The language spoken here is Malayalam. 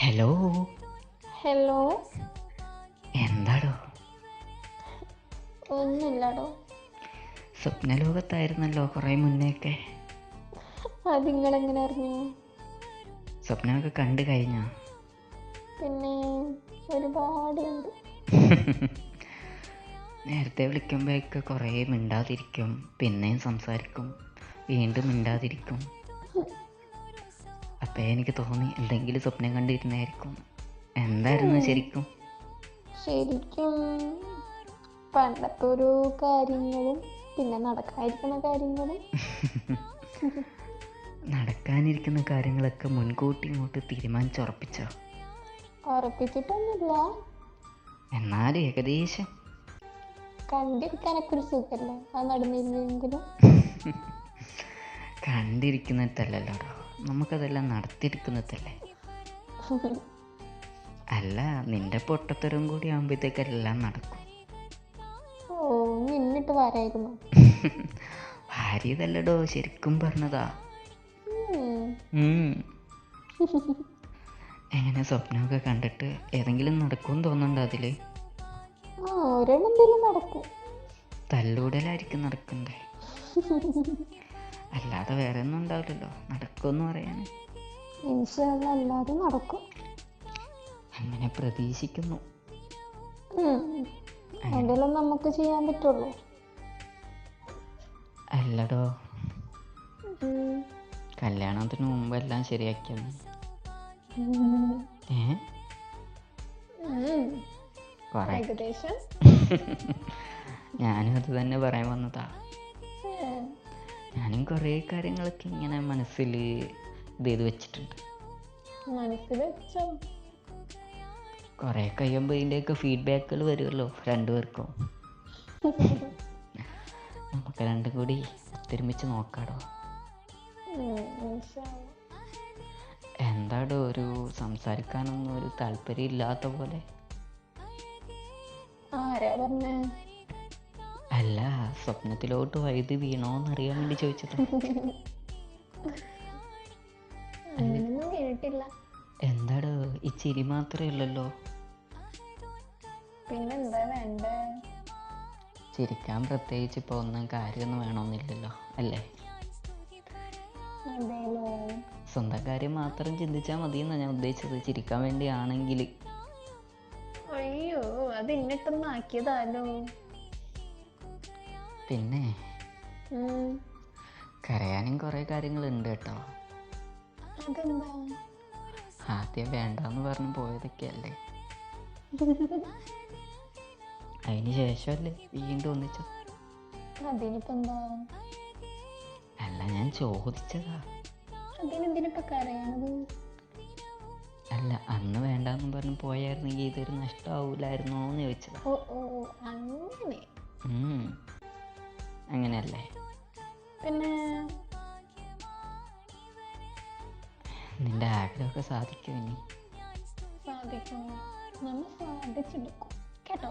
ഹലോ ഹലോ എന്താടോ? ഒന്നുമില്ലടോ. സ്വപ്നലോകത്തായിരുന്നല്ലോ കുറേ മുന്നേയൊക്കെ. അതിങ്ങളെങ്ങനെ അറിഞ്ഞു? സ്വപ്നമൊക്കെ കണ്ടു കഴിഞ്ഞോ? പിന്നെ ഒരുപാട് നേരത്തെ വിളിക്കുമ്പോഴൊക്കെ കുറേ മിണ്ടാതിരിക്കും പിന്നെയും സംസാരിക്കും വീണ്ടും മിണ്ടാതിരിക്കും. അപ്പം എനിക്ക് തോന്നി എന്തെങ്കിലും സ്വപ്നം കണ്ടിരുന്നായിരിക്കും. എന്തായിരുന്നു ശരിക്കും? ശരിക്കും പണ്ടത്തെ ഒരു കാര്യങ്ങളും പിന്നെ നടക്കാതിരിക്കുന്ന കാര്യങ്ങളും. നടക്കാനിരിക്കുന്ന കാര്യങ്ങളൊക്കെ മുൻകൂട്ടി ഇങ്ങോട്ട് തീരുമാനിച്ചുറപ്പിച്ചോ ഉറപ്പിച്ചിട്ടൊന്നുമില്ല. എന്നാലും ഏകദേശം. കണ്ടിരിക്കാനൊക്കെ ഒരു സുഖല്ലേ? ആ നടന്നിരുന്നെങ്കിലും. കണ്ടിരിക്കുന്നിടത്തല്ലല്ലോടോ നമുക്കതെല്ലാം നടത്തിയിരിക്കുന്നതല്ലേ അല്ല നിന്റെ പൊട്ടത്തരം കൂടി ആകുമ്പോഴത്തേക്കെല്ലാം നടക്കും. ഓ നിന്നിട്ട് വരായിരുന്നു. ഭാര്യതല്ലടോ ശരിക്കും പറഞ്ഞതാ. എങ്ങനെ സ്വപ്നമൊക്കെ കണ്ടിട്ട് ഏതെങ്കിലും നടക്കും തോന്നുന്നുണ്ടോ അതിൽ? നടക്കും. തല്ലൂടലായിരിക്കും നടക്കണ്ടേ? അല്ലാതെ വേറെ ഒന്നും ഉണ്ടാവില്ലല്ലോ. നടക്കുമെന്ന് പറയാൻ അല്ലാതെ നടക്കും. അങ്ങനെ പ്രതീക്ഷിക്കുന്നു. അതെല്ലാം നമുക്ക് ചെയ്യാൻ പറ്റുള്ളൂ. അല്ലടോ. കല്യാണത്തിന് മുമ്പ് എല്ലാം ശരിയാക്കിയെന്ന്. ഏ? ഏകദേശം. ഞാനും അത് തന്നെ പറയാൻ വന്നതാ. ഞാനും കുറേ കാര്യങ്ങളൊക്കെ ഇങ്ങനെ മനസ്സിൽ ഇത് ചെയ്ത് വെച്ചിട്ടുണ്ട്. മനസ്സിൽ വെച്ചോ. കുറേ കഴിയുമ്പോൾ ഇതിന്റെയൊക്കെ ഫീഡ്ബാക്കുകൾ വരുമല്ലോ രണ്ടുപേർക്കും നമുക്ക് രണ്ടും കൂടി ഒത്തൊരുമിച്ച് നോക്കാടോ. എന്താടോ ഒരു സംസാരിക്കാനൊന്നും ഒരു താല്പര്യം ഇല്ലാത്ത പോലെ. ആരാ പറഞ്ഞേ? അല്ല സ്വപ്നത്തിലോട്ട് വഴുതി വീണോന്നറിയാൻ വേണ്ടി ചോദിച്ചത്. കേട്ടില്ല എന്താടോ ഈ ചിരി മാത്രമേ ഉള്ളല്ലോ? പിന്നെന്താ വേണ്ടേ? ചിരിക്കാൻ പ്രത്യേകിച്ച് ഇപ്പോൾ ഒന്നും കാര്യമൊന്നും വേണമെന്നില്ലല്ലോ അല്ലേ? അതേലോ സ്വന്തം കാര്യം മാത്രം ചിന്തിച്ചാ മതി എന്നാണ് ഞാൻ ഉദ്ദേശിച്ചത് ചിരിക്കാൻ വേണ്ടിയാണെങ്കിൽ അയ്യോ അത് ഇന്നിട്ടൊന്നും ആക്കിയതാലോ പിന്നെ. കരയാനും കുറേ കാര്യങ്ങളുണ്ട് കേട്ടോ. ആദ്യം വേണ്ടെന്ന് പറഞ്ഞ് പോയതൊക്കെയല്ലേ? അതിന് ശേഷമല്ലേ വീണ്ടും ഒന്നിച്ചു? അല്ല ഞാൻ ചോദിച്ചതാ. അല്ല അന്ന് വേണ്ടെന്ന് പറഞ്ഞ് പോയായിരുന്നെങ്കിൽ ഇതൊരു നഷ്ടമാവൂലായിരുന്നോന്ന് ചോദിച്ചതാ. ഓ അങ്ങനെ. അങ്ങനെയല്ലേ? പിന്നെ നിന്റെ ആഗ്രഹമൊക്കെ സാധിക്കും ഇനി. സാധിക്കും. നമ്മൾ സാധിച്ചെടുക്കും കേട്ടോ.